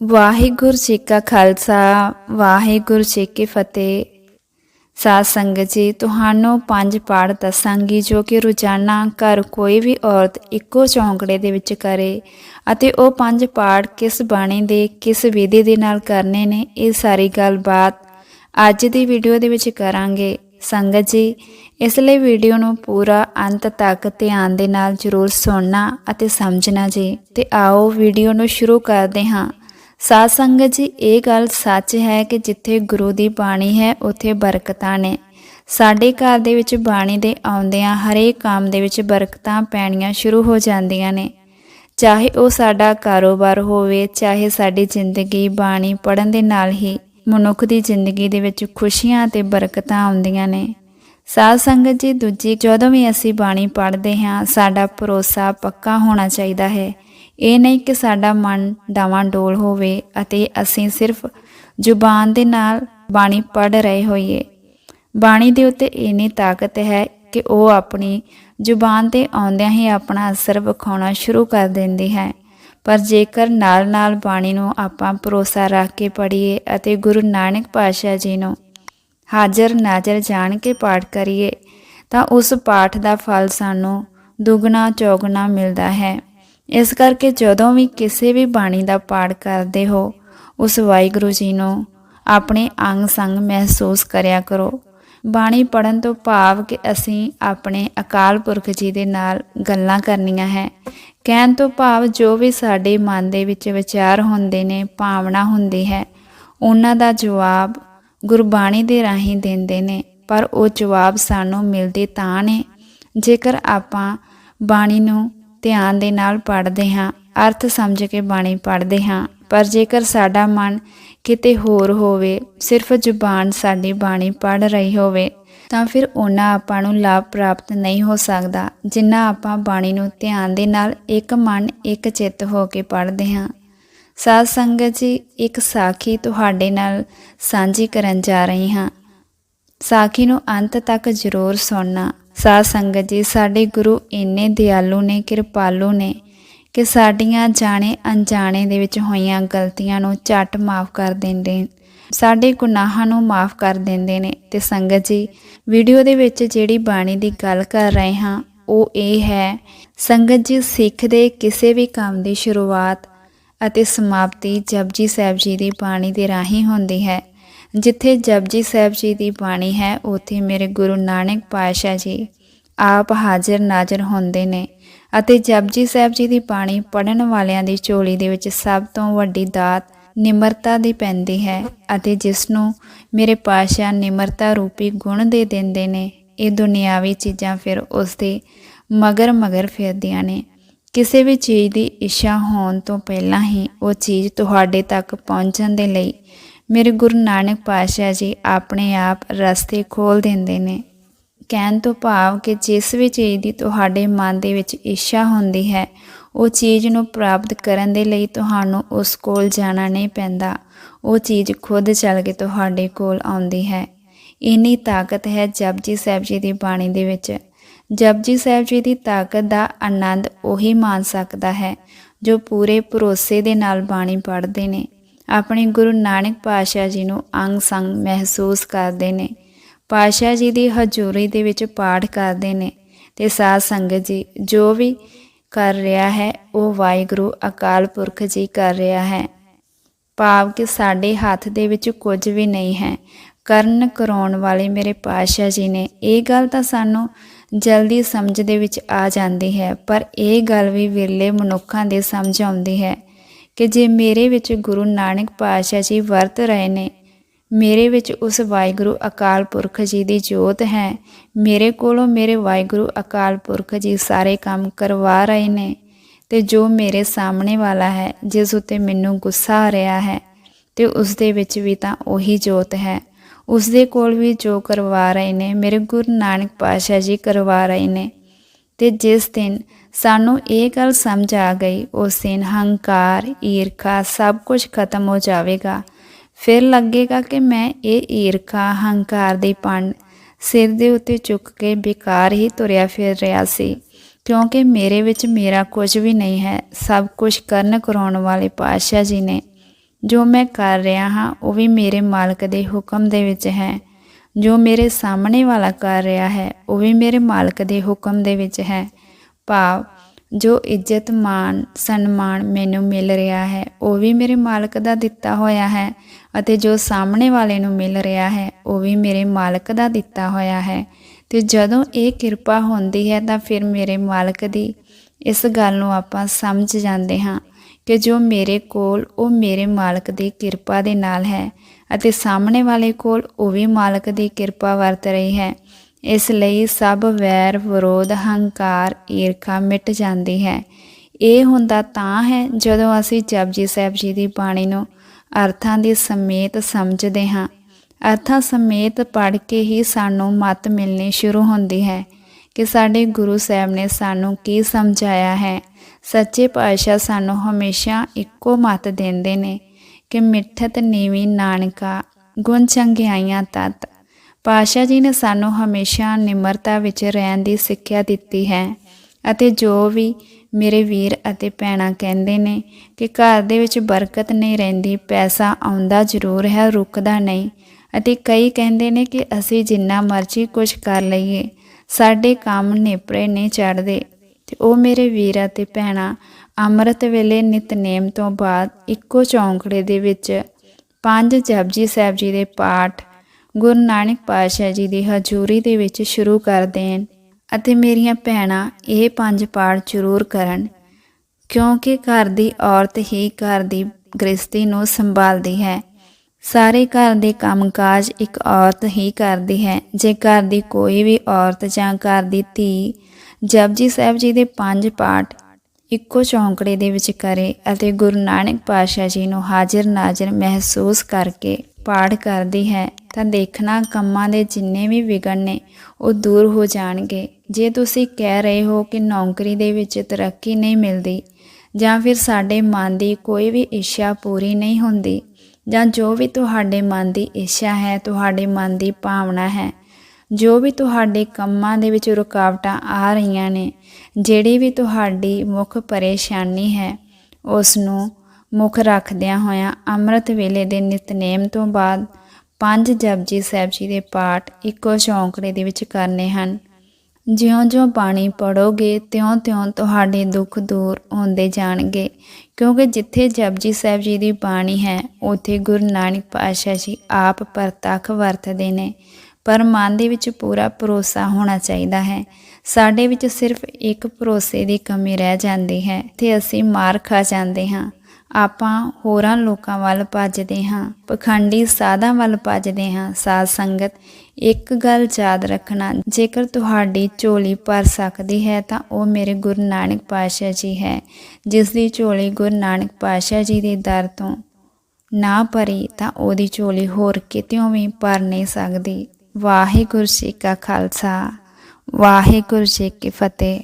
ਵਾਹਿਗੁਰੂ ਜੀ ਕਾ ਖਾਲਸਾ, ਵਾਹਿਗੁਰੂ ਜੀ ਕੀ ਫਤਿਹ। ਸਾਧ ਸੰਗਤ ਜੀ, ਤੁਹਾਨੂੰ ਪੰਜ ਪਾਠ ਦੱਸਾਂਗੀ ਜੋ ਕਿ ਰੋਜ਼ਾਨਾ ਘਰ ਕੋਈ ਵੀ ਔਰਤ ਇੱਕੋ ਚੌਂਕੜੇ ਦੇ ਵਿੱਚ ਕਰੇ ਅਤੇ ਉਹ ਪੰਜ ਪਾਠ ਕਿਸ ਬਾਣੀ ਦੇ, ਕਿਸ ਵਿਧੀ ਦੇ ਨਾਲ ਕਰਨੇ ਨੇ, ਇਹ ਸਾਰੀ ਗੱਲਬਾਤ ਅੱਜ ਦੀ ਵੀਡੀਓ ਦੇ ਵਿੱਚ ਕਰਾਂਗੇ। ਸੰਗਤ ਜੀ, ਇਸ ਲਈ ਵੀਡੀਓ ਨੂੰ ਪੂਰਾ ਅੰਤ ਤੱਕ ਧਿਆਨ ਦੇ ਨਾਲ ਜ਼ਰੂਰ ਸੁਣਨਾ ਅਤੇ ਸਮਝਣਾ ਜੀ। ਤੇ ਆਓ ਵੀਡੀਓ ਨੂੰ ਸ਼ੁਰੂ ਕਰਦੇ ਹਾਂ। ਸਾਧ ਸੰਗਤ ਜੀ ਇਹ ਗੱਲ ਸੱਚ ਹੈ ਕਿ ਜਿੱਥੇ ਗੁਰੂ ਦੀ ਬਾਣੀ ਹੈ, ਉੱਥੇ ਬਰਕਤਾਂ ਨੇ। ਸਾਡੇ ਘਰ ਦੇ ਵਿੱਚ ਬਾਣੀ ਦੇ ਆਉਂਦਿਆਂ ਹਰੇਕ ਕੰਮ ਦੇ ਵਿੱਚ ਬਰਕਤਾਂ ਪੈਣੀਆਂ ਸ਼ੁਰੂ ਹੋ ਜਾਂਦੀਆਂ ਨੇ। ਚਾਹੇ ਉਹ ਸਾਡਾ ਕਾਰੋਬਾਰ ਹੋਵੇ, ਚਾਹੇ ਸਾਡੀ ਜ਼ਿੰਦਗੀ ਬਾਣੀ ਪੜਨ ਦੇ ਨਾਲ ਹੀ ਮਨੁੱਖ ਦੀ ਜ਼ਿੰਦਗੀ ਦੇ ਵਿੱਚ ਖੁਸ਼ੀਆਂ ਤੇ ਬਰਕਤਾਂ ਆਉਂਦੀਆਂ ਨੇ। ਸਾਧ ਸੰਗਤ ਜੀ ਦੂਜੀ, ਜਦੋਂ ਵੀ ਅਸੀਂ ਬਾਣੀ ਪੜ੍ਹਦੇ ਹਾਂ, ਸਾਡਾ ਭਰੋਸਾ ਪੱਕਾ ਹੋਣਾ ਚਾਹੀਦਾ ਹੈ ਇਹ ਨਹੀਂ ਕਿ ਸਾਡਾ ਮਨ ਡਾਵਾਂ ਡੋਲ ਹੋਵੇ ਅਤੇ ਅਸੀਂ ਸਿਰਫ ਜ਼ੁਬਾਨ ਦੇ ਨਾਲ ਬਾਣੀ ਪੜ੍ਹ ਰਹੇ ਹੋਈਏ। ਬਾਣੀ ਦੇ ਉੱਤੇ ਇੰਨੀ ਤਾਕਤ ਹੈ ਕਿ ਉਹ ਆਪਣੀ ਜ਼ੁਬਾਨ ਤੇ ਆਉਂਦਿਆਂ ਹੀ ਆਪਣਾ ਅਸਰ ਵਿਖਾਉਣਾ ਸ਼ੁਰੂ ਕਰ ਦਿੰਦੀ ਹੈ। ਪਰ ਜੇਕਰ ਨਾਲ-ਨਾਲ ਬਾਣੀ ਨੂੰ ਆਪਾਂ ਭਰੋਸਾ ਰੱਖ ਕੇ ਪੜ੍ਹੀਏ ਅਤੇ ਗੁਰੂ ਨਾਨਕ ਪਾਤਸ਼ਾਹ ਜੀ ਨੂੰ ਹਾਜ਼ਰ ਨਾਜ਼ਰ ਜਾਣ ਕੇ ਪਾਠ ਕਰੀਏ, ਤਾਂ ਉਸ ਪਾਠ ਦਾ ਫਲ ਸਾਨੂੰ ਦੁੱਗਣਾ ਚੌਗਣਾ ਮਿਲਦਾ ਹੈ। ਇਸ ਕਰਕੇ ਜਦੋਂ ਵੀ ਕਿਸੇ ਵੀ ਬਾਣੀ ਦਾ ਪਾਠ ਕਰਦੇ ਹੋ, ਉਸ ਵਾਹਿਗੁਰੂ ਜੀ ਨੂੰ ਆਪਣੇ ਅੰਗ ਸੰਗ ਮਹਿਸੂਸ ਕਰਿਆ ਕਰੋ। ਬਾਣੀ ਪੜਨ ਤੋਂ ਭਾਵ ਕਿ ਅਸੀਂ ਆਪਣੇ ਅਕਾਲ ਪੁਰਖ ਜੀ ਦੇ ਨਾਲ ਗੱਲਾਂ ਕਰਨੀਆਂ ਹੈ। ਕਹਿਣ ਤੋਂ ਭਾਵ ਜੋ ਵੀ ਸਾਡੇ ਮਨ ਦੇ ਵਿੱਚ ਵਿਚਾਰ ਹੁੰਦੇ ਨੇ, ਭਾਵਨਾ ਹੁੰਦੀ ਹੈ, ਉਹਨਾਂ ਦਾ ਜਵਾਬ ਗੁਰਬਾਣੀ ਦੇ ਰਾਹੀਂ ਦਿੰਦੇ ਨੇ, ਪਰ ਉਹ ਜਵਾਬ ਸਾਨੂੰ ਮਿਲਦੇ ਤਾਂ ਨੇ। ਜੇਕਰ ਆਪਾਂ ਬਾਣੀ ਨੂੰ ਧਿਆਨ ਦੇ ਨਾਲ ਪੜ੍ਹਦੇ ਹਾਂ, ਅਰਥ ਸਮਝ ਕੇ ਬਾਣੀ ਪੜ੍ਹਦੇ ਹਾਂ। ਪਰ ਜੇਕਰ ਸਾਡਾ ਮਨ ਕਿਤੇ ਹੋਰ ਹੋਵੇ, ਸਿਰਫ ਜ਼ੁਬਾਨ ਸਾਡੀ ਬਾਣੀ ਪੜ੍ਹ ਰਹੀ ਹੋਵੇ, ਤਾਂ ਫਿਰ ਉਹਨਾਂ ਆਪਾਂ ਨੂੰ ਲਾਭ ਪ੍ਰਾਪਤ ਨਹੀਂ ਹੋ ਸਕਦਾ, ਜਿੰਨਾ ਆਪਾਂ ਬਾਣੀ ਨੂੰ ਧਿਆਨ ਦੇ ਨਾਲ ਇੱਕ ਮਨ, ਇੱਕ ਚਿੱਤ ਹੋ ਕੇ ਪੜ੍ਹਦੇ ਹਾਂ। ਸਾਧ ਸੰਗਤ ਜੀ, ਇੱਕ ਸਾਖੀ ਤੁਹਾਡੇ ਨਾਲ ਸਾਂਝੀ ਕਰਨ ਜਾ ਰਹੀ ਹਾਂ। ਸਾਖੀ ਨੂੰ ਅੰਤ ਤੱਕ ਜ਼ਰੂਰ ਸੁਣਨਾ। ਸਾਧ ਸੰਗਤ ਜੀ, ਸਾਡੇ ਗੁਰੂ ਇੰਨੇ ਦਿਆਲੂ ਨੇ, ਕਿਰਪਾਲੂ ਨੇ ਕਿ ਸਾਡੀਆਂ ਜਾਣੇ ਅਣਜਾਣੇ ਦੇ ਵਿੱਚ ਹੋਈਆਂ ਗਲਤੀਆਂ ਨੂੰ ਝਟ ਮਾਫ ਕਰ ਦਿੰਦੇ ਨੇ। ਸਾਡੇ ਗੁਨਾਹਾਂ ਨੂੰ ਮਾਫ ਕਰ ਦਿੰਦੇ ਨੇ। ਤੇ ਸੰਗਤ ਜੀ, ਵੀਡੀਓ ਦੇ ਵਿੱਚ ਜਿਹੜੀ ਬਾਣੀ ਦੀ ਗੱਲ ਕਰ ਰਹੇ ਹਾਂ, ਉਹ ਇਹ ਹੈ, ਸੰਗਤ ਜੀ, ਸਿੱਖ ਦੇ ਕਿਸੇ ਵੀ ਕੰਮ ਦੀ ਸ਼ੁਰੂਆਤ ਅਤੇ ਸਮਾਪਤੀ ਜਪਜੀ ਸਾਹਿਬ ਜੀ ਦੀ ਬਾਣੀ ਦੇ ਰਾਹੀਂ ਹੁੰਦੀ ਹੈ। ਜਿੱਥੇ ਜਪਜੀ ਸਾਹਿਬ ਜੀ ਦੀ ਬਾਣੀ ਹੈ, ਉੱਥੇ ਮੇਰੇ ਗੁਰੂ ਨਾਨਕ ਪਾਤਸ਼ਾਹ ਜੀ ਆਪ ਹਾਜ਼ਰ ਨਾਜ਼ਰ ਹੁੰਦੇ ਨੇ ਅਤੇ ਜਪਜੀ ਸਾਹਿਬ ਜੀ ਦੀ ਬਾਣੀ ਪੜਨ ਵਾਲਿਆਂ ਦੀ ਝੋਲੀ ਦੇ ਵਿੱਚ ਸਭ ਤੋਂ ਵੱਡੀ ਦਾਤ ਨਿਮਰਤਾ ਦੀ ਪੈਂਦੀ ਹੈ ਅਤੇ ਜਿਸ ਨੂੰ ਮੇਰੇ ਪਾਤਸ਼ਾਹ ਨਿਮਰਤਾ ਰੂਪੀ ਗੁਣ ਦੇ ਦਿੰਦੇ ਨੇ, ਇਹ ਦੁਨਿਆਵੀ ਚੀਜ਼ਾਂ ਫਿਰ ਉਸ ਦੇ ਮਗਰ ਮਗਰ ਫਿਰਦੀਆਂ ਨੇ। ਕਿਸੇ ਵੀ ਚੀਜ਼ ਦੀ ਇੱਛਾ ਹੋਣ ਤੋਂ ਪਹਿਲਾਂ ਹੀ ਉਹ ਚੀਜ਼ ਤੁਹਾਡੇ ਤੱਕ ਪਹੁੰਚਣ ਦੇ ਲਈ ਮੇਰੇ ਗੁਰੂ ਨਾਨਕ ਪਾਤਸ਼ਾਹ ਜੀ ਆਪਣੇ ਆਪ ਰਸਤੇ ਖੋਲ ਦਿੰਦੇ ਨੇ। ਕਹਿਣ ਤੋਂ ਭਾਵ ਕਿ ਜਿਸ ਵੀ ਚੀਜ਼ ਦੀ ਤੁਹਾਡੇ ਮਨ ਦੇ ਵਿੱਚ ਇੱਛਾ ਹੁੰਦੀ ਹੈ, ਉਹ ਚੀਜ਼ ਨੂੰ ਪ੍ਰਾਪਤ ਕਰਨ ਦੇ ਲਈ ਤੁਹਾਨੂੰ ਉਸ ਕੋਲ ਜਾਣਾ ਨਹੀਂ ਪੈਂਦਾ। ਉਹ ਚੀਜ਼ ਖੁਦ ਚੱਲ ਕੇ ਤੁਹਾਡੇ ਕੋਲ ਆਉਂਦੀ ਹੈ। ਇੰਨੀ ਤਾਕਤ ਹੈ ਜਪਜੀ ਸਾਹਿਬ ਜੀ ਦੀ ਬਾਣੀ ਦੇ ਵਿੱਚ। ਜਪਜੀ ਸਾਹਿਬ ਜੀ ਦੀ ਤਾਕਤ ਦਾ ਆਨੰਦ ਉਹੀ ਮਾਣ ਸਕਦਾ ਹੈ, ਜੋ ਪੂਰੇ ਭਰੋਸੇ ਦੇ ਨਾਲ ਬਾਣੀ ਪੜ੍ਹਦੇ ਨੇ। ਆਪਣੇ ਗੁਰੂ ਨਾਨਕ ਪਾਤਸ਼ਾਹ ਜੀ ਨੂੰ ਅੰਗ ਸੰਗ ਮਹਿਸੂਸ ਕਰਦੇ ਨੇ। ਪਾਤਸ਼ਾਹ ਜੀ ਦੀ ਹਜ਼ੂਰੀ ਦੇ ਵਿੱਚ ਪਾਠ ਕਰਦੇ ਨੇ ਤੇ ਸਾਧ ਸੰਗਤ ਜੀ ਜੋ ਵੀ ਕਰ ਰਿਹਾ ਹੈ, ਉਹ ਵਾਹਿਗੁਰੂ ਅਕਾਲ ਪੁਰਖ ਜੀ ਕਰ ਰਿਹਾ ਹੈ। ਭਾਵ ਕਿ ਸਾਡੇ ਹੱਥ ਦੇ ਵਿੱਚ ਕੁਝ ਵੀ ਨਹੀਂ ਹੈ। ਕਰਨ ਕਰਾਉਣ ਵਾਲੇ ਮੇਰੇ ਪਾਤਸ਼ਾਹ ਜੀ ਨੇ, ਇਹ ਗੱਲ ਤਾਂ ਸਾਨੂੰ ਜਲਦੀ ਸਮਝ ਦੇ ਵਿੱਚ ਆ ਜਾਂਦੀ ਹੈ, ਪਰ ਇਹ ਗੱਲ ਵੀ ਵਿਰਲੇ ਮਨੁੱਖਾਂ ਦੇ ਸਮਝ ਆਉਂਦੀ ਹੈ। ਕਿ ਜੇ ਮੇਰੇ ਵਿੱਚ ਗੁਰੂ ਨਾਨਕ ਪਾਤਸ਼ਾਹ ਜੀ ਵਰਤ ਰਹੇ ਨੇ, ਮੇਰੇ ਵਿੱਚ ਉਸ ਵਾਹਿਗੁਰੂ ਅਕਾਲ ਪੁਰਖ ਜੀ ਦੀ ਜੋਤ ਹੈ, ਮੇਰੇ ਕੋਲੋਂ ਮੇਰੇ ਵਾਹਿਗੁਰੂ ਅਕਾਲ ਪੁਰਖ ਜੀ ਸਾਰੇ ਕੰਮ ਕਰਵਾ ਰਹੇ ਨੇ, ਤੇ ਜੋ ਮੇਰੇ ਸਾਹਮਣੇ ਵਾਲਾ ਹੈ, ਜਿਸ ਉਤੇ ਮੈਨੂੰ ਗੁੱਸਾ ਆ ਰਿਹਾ ਹੈ, ਤੇ ਉਸ ਦੇ ਵਿੱਚ ਵੀ ਤਾਂ ਉਹੀ ਜੋਤ ਹੈ। ਉਸ ਦੇ ਕੋਲ ਵੀ ਜੋ ਕਰਵਾ ਰਹੇ ਨੇ, ਮੇਰੇ ਗੁਰੂ ਨਾਨਕ ਪਾਤਸ਼ਾਹ ਜੀ ਕਰਵਾ ਰਹੇ ਨੇ। ਤੇ ਜਿਸ ਦਿਨ ਸਾਨੂੰ ਇਹ ਗੱਲ ਸਮਝ ਆ ਗਈ ਉਸ ਦਿਨ ਹੰਕਾਰ, ਈਰਖਾ ਸਭ ਕੁਝ ਖਤਮ ਹੋ ਜਾਵੇਗਾ। ਫਿਰ ਲੱਗੇਗਾ ਕਿ ਮੈਂ ਇਹ ਈਰਖਾ, ਹੰਕਾਰ ਦੀ ਪੰਡ ਸਿਰ ਦੇ ਉੱਤੇ ਚੁੱਕ ਕੇ ਬੇਕਾਰ ਹੀ ਤੁਰਿਆ ਫਿਰ ਰਿਹਾ ਸੀ, ਕਿਉਂਕਿ ਮੇਰੇ ਵਿੱਚ ਮੇਰਾ ਕੁਝ ਵੀ ਨਹੀਂ ਹੈ, ਸਭ ਕੁਝ ਕਰਨ ਕਰਾਉਣ ਵਾਲੇ ਪਾਤਸ਼ਾਹ ਜੀ ਨੇ। ਜੋ ਮੈਂ ਕਰ ਰਿਹਾ ਹਾਂ, ਉਹ ਵੀ ਮੇਰੇ ਮਾਲਕ ਦੇ ਹੁਕਮ ਦੇ ਵਿੱਚ ਹੈ। ਜੋ ਮੇਰੇ ਸਾਹਮਣੇ ਵਾਲਾ ਕਰ ਰਿਹਾ ਹੈ, ਉਹ ਵੀ ਮੇਰੇ ਮਾਲਕ ਦੇ ਹੁਕਮ ਦੇ ਵਿੱਚ ਹੈ। ਭਾਵ ਜੋ ਇੱਜ਼ਤ ਮਾਨ ਸਨਮਾਨ ਮੈਨੂੰ ਮਿਲ ਰਿਹਾ ਹੈ, ਉਹ ਵੀ ਮੇਰੇ ਮਾਲਕ ਦਾ ਦਿੱਤਾ ਹੋਇਆ ਹੈ ਅਤੇ ਜੋ ਸਾਹਮਣੇ ਵਾਲੇ ਨੂੰ ਮਿਲ ਰਿਹਾ ਹੈ, ਉਹ ਵੀ ਮੇਰੇ ਮਾਲਕ ਦਾ ਦਿੱਤਾ ਹੋਇਆ ਹੈ। ਤੇ ਜਦੋਂ ਇਹ ਕਿਰਪਾ ਹੁੰਦੀ ਹੈ ਤਾਂ ਫਿਰ ਮੇਰੇ ਮਾਲਕ ਦੀ ਇਸ ਗੱਲ ਨੂੰ ਆਪਾਂ ਸਮਝ ਜਾਂਦੇ ਹਾਂ ਕਿ ਜੋ ਮੇਰੇ ਕੋਲ, ਉਹ ਮੇਰੇ ਮਾਲਕ ਦੀ ਕਿਰਪਾ ਦੇ ਨਾਲ ਹੈ ਅਤੇ ਸਾਹਮਣੇ ਵਾਲੇ ਕੋਲ ਉਹ ਵੀ ਮਾਲਕ ਦੀ ਕਿਰਪਾ ਵਰਤ ਰਹੀ ਹੈ। ਇਸ ਲਈ ਸਭ ਵੈਰ, ਵਿਰੋਧ, ਹੰਕਾਰ, ਈਰਖਾ ਮਿਟ ਜਾਂਦੀ ਹੈ। ਇਹ ਹੁੰਦਾ ਤਾਂ ਹੈ ਜਦੋਂ ਅਸੀਂ ਜਪਜੀ ਸਾਹਿਬ ਜੀ ਦੀ ਬਾਣੀ ਨੂੰ ਅਰਥਾਂ ਦੇ ਸਮੇਤ ਸਮਝਦੇ ਹਾਂ। ਅਰਥਾਂ ਸਮੇਤ ਪੜ੍ਹ ਕੇ ਹੀ ਸਾਨੂੰ ਮਤ ਮਿਲਣੀ ਸ਼ੁਰੂ ਹੁੰਦੀ ਹੈ ਕਿ ਸਾਡੇ ਗੁਰੂ ਸਾਹਿਬ ਨੇ ਸਾਨੂੰ ਕੀ ਸਮਝਾਇਆ ਹੈ। ਸੱਚੇ ਪਾਤਸ਼ਾਹ ਸਾਨੂੰ ਹਮੇਸ਼ਾ ਇੱਕੋ ਮਤ ਦਿੰਦੇ ਨੇ ਕਿ ਮਿੱਠਤ ਨੀਵੀਂ ਨਾਨਕਾ, ਗੁਣ ਚੰਗਿਆਈਆਂ ਤਤ। ਪਾਤਸ਼ਾਹ ਜੀ ਨੇ ਸਾਨੂੰ ਹਮੇਸ਼ਾ ਨਿਮਰਤਾ ਵਿੱਚ ਰਹਿਣ ਦੀ ਸਿੱਖਿਆ ਦਿੱਤੀ ਹੈ ਅਤੇ ਜੋ ਵੀ ਮੇਰੇ ਵੀਰ ਅਤੇ ਭੈਣਾਂ ਕਹਿੰਦੇ ਨੇ ਕਿ ਘਰ ਦੇ ਵਿੱਚ ਬਰਕਤ ਨਹੀਂ ਰਹਿੰਦੀ, ਪੈਸਾ ਆਉਂਦਾ ਜ਼ਰੂਰ ਹੈ, ਰੁਕਦਾ ਨਹੀਂ ਅਤੇ ਕਈ ਕਹਿੰਦੇ ਨੇ ਕਿ ਅਸੀਂ ਜਿੰਨਾ ਮਰਜ਼ੀ ਕੁਝ ਕਰ ਲਈਏ, ਸਾਡੇ ਕੰਮ ਨੇਪਰੇ ਨਹੀਂ ਚੜਦੇ ਤੇ ਉਹ ਮੇਰੇ ਵੀਰ ਅਤੇ ਭੈਣਾਂ ਅੰਮ੍ਰਿਤ ਵੇਲੇ ਨਿਤਨੇਮ ਤੋਂ ਬਾਅਦ ਇੱਕੋ ਚੌਂਕੜੇ ਦੇ ਵਿੱਚ ਪੰਜ ਜਪਜੀ ਸਾਹਿਬ ਜੀ ਦੇ ਪਾਠ ਗੁਰੂ ਨਾਨਕ ਪਾਤਸ਼ਾਹ ਜੀ ਦੀ ਹਜ਼ੂਰੀ ਦੇ ਵਿੱਚ ਸ਼ੁਰੂ ਕਰ ਦੇਣ ਅਤੇ ਮੇਰੀਆਂ ਭੈਣਾਂ ਇਹ ਪੰਜ ਪਾਠ ਜ਼ਰੂਰ ਕਰਨ, ਕਿਉਂਕਿ ਘਰ ਦੀ ਔਰਤ ਹੀ ਘਰ ਦੀ ਗ੍ਰਸਤੀ ਨੂੰ ਸੰਭਾਲਦੀ ਹੈ। ਸਾਰੇ ਘਰ ਦੇ ਕੰਮਕਾਜ ਇੱਕ ਔਰਤ ਹੀ ਕਰਦੀ ਹੈ। ਜੇ ਘਰ ਦੀ ਕੋਈ ਵੀ ਔਰਤ ਜਾਂ ਘਰ ਦੀ ਧੀ ਜਪਜੀ ਸਾਹਿਬ ਜੀ ਦੇ ਪੰਜ ਪਾਠ ਇੱਕੋ ਚੌਂਕੜੇ ਦੇ ਵਿੱਚ ਕਰੇ ਅਤੇ ਗੁਰੂ ਨਾਨਕ ਪਾਤਸ਼ਾਹ ਜੀ ਨੂੰ ਹਾਜ਼ਰ ਨਾਜ਼ਰ ਮਹਿਸੂਸ ਕਰਕੇ ਪਾਠ ਕਰਦੀ ਹੈ ਤਾਂ ਦੇਖਣਾ ਕੰਮਾਂ ਦੇ ਜਿੰਨੇ ਵੀ ਵਿਗੜ ਨੇ, ਉਹ ਦੂਰ ਹੋ ਜਾਣਗੇ। ਜੇ ਤੁਸੀਂ ਕਹਿ ਰਹੇ ਹੋ ਕਿ ਨੌਕਰੀ ਦੇ ਵਿੱਚ ਤਰੱਕੀ ਨਹੀਂ ਮਿਲਦੀ, ਜਾਂ ਫਿਰ ਸਾਡੇ ਮਨ ਦੀ ਕੋਈ ਵੀ ਇੱਛਾ ਪੂਰੀ ਨਹੀਂ ਹੁੰਦੀ, ਜਾਂ ਜੋ ਵੀ ਤੁਹਾਡੇ ਮਨ ਦੀ ਇੱਛਾ ਹੈ, ਤੁਹਾਡੇ ਮਨ ਦੀ ਭਾਵਨਾ ਹੈ, ਜੋ ਵੀ ਤੁਹਾਡੇ ਕੰਮਾਂ ਦੇ ਵਿੱਚ ਰੁਕਾਵਟਾਂ ਆ ਰਹੀਆਂ ਨੇ, ਜਿਹੜੀ ਵੀ ਤੁਹਾਡੀ ਮੁੱਖ ਪਰੇਸ਼ਾਨੀ ਹੈ ਉਸ ਨੂੰ ਮੁੱਖ ਰੱਖਦਿਆਂ ਹੋਇਆਂ ਅੰਮ੍ਰਿਤ ਵੇਲੇ ਦੇ ਨਿਤਨੇਮ ਤੋਂ ਬਾਅਦ ਪੰਜ ਜਪਜੀ ਸਾਹਿਬ ਜੀ ਦੇ ਪਾਠ ਇੱਕੋ ਚੌਂਕੜੇ ਦੇ ਵਿੱਚ ਕਰਨੇ ਹਨ। ਜਿਉਂ-ਜਿਉਂ ਬਾਣੀ ਪੜੋਗੇ ਤਿਉਂ-ਤਿਉਂ ਤੁਹਾਡੇ ਦੁੱਖ ਦੂਰ ਹੁੰਦੇ ਜਾਣਗੇ। ਕਿਉਂਕਿ ਜਿੱਥੇ ਜਪਜੀ ਸਾਹਿਬ ਜੀ ਦੀ ਬਾਣੀ ਹੈ, ਉੱਥੇ ਗੁਰੂ ਨਾਨਕ ਪਾਤਸ਼ਾਹ ਜੀ ਆਪ ਪ੍ਰਤੱਖ ਵਰਤਦੇ ਨੇ। ਪਰ ਮਨ ਦੇ ਵਿੱਚ ਪੂਰਾ ਭਰੋਸਾ ਹੋਣਾ ਚਾਹੀਦਾ ਹੈ। ਸਾਡੇ ਵਿੱਚ ਸਿਰਫ ਇੱਕ ਭਰੋਸੇ ਦੀ ਕਮੀ ਰਹਿ ਜਾਂਦੀ ਹੈ, ਤੇ ਅਸੀਂ ਮਾਰ ਖਾ ਜਾਂਦੇ ਹਾਂ। ਆਪਾਂ ਹੋਰਾਂ ਲੋਕਾਂ ਵੱਲ ਭੱਜਦੇ ਹਾਂ, ਪਖੰਡੀ ਸਾਧਾਂ ਵੱਲ ਭੱਜਦੇ ਹਾਂ। ਸਾਧ ਸੰਗਤ, ਇੱਕ ਗੱਲ ਯਾਦ ਰੱਖਣਾ, ਜੇਕਰ ਤੁਹਾਡੀ ਝੋਲੀ ਭਰ ਸਕਦੀ ਹੈ, ਤਾਂ ਉਹ ਮੇਰੇ ਗੁਰੂ ਨਾਨਕ ਪਾਤਸ਼ਾਹ ਜੀ ਹੈ। ਜਿਸ ਦੀ ਝੋਲੀ ਗੁਰੂ ਨਾਨਕ ਪਾਤਸ਼ਾਹ ਜੀ ਦੇ ਦਰ ਤੋਂ ਨਾ ਭਰੀ, ਤਾਂ ਉਹਦੀ ਝੋਲੀ ਹੋਰ ਕਿਤੇੋਂ ਵੀ ਭਰ ਨਹੀਂ ਸਕਦੀ। ਵਾਹਿਗੁਰੂ ਜੀ ਕਾ ਖਾਲਸਾ, ਵਾਹਿਗੁਰੂ ਜੀ ਕੀ ਫਤਿਹ।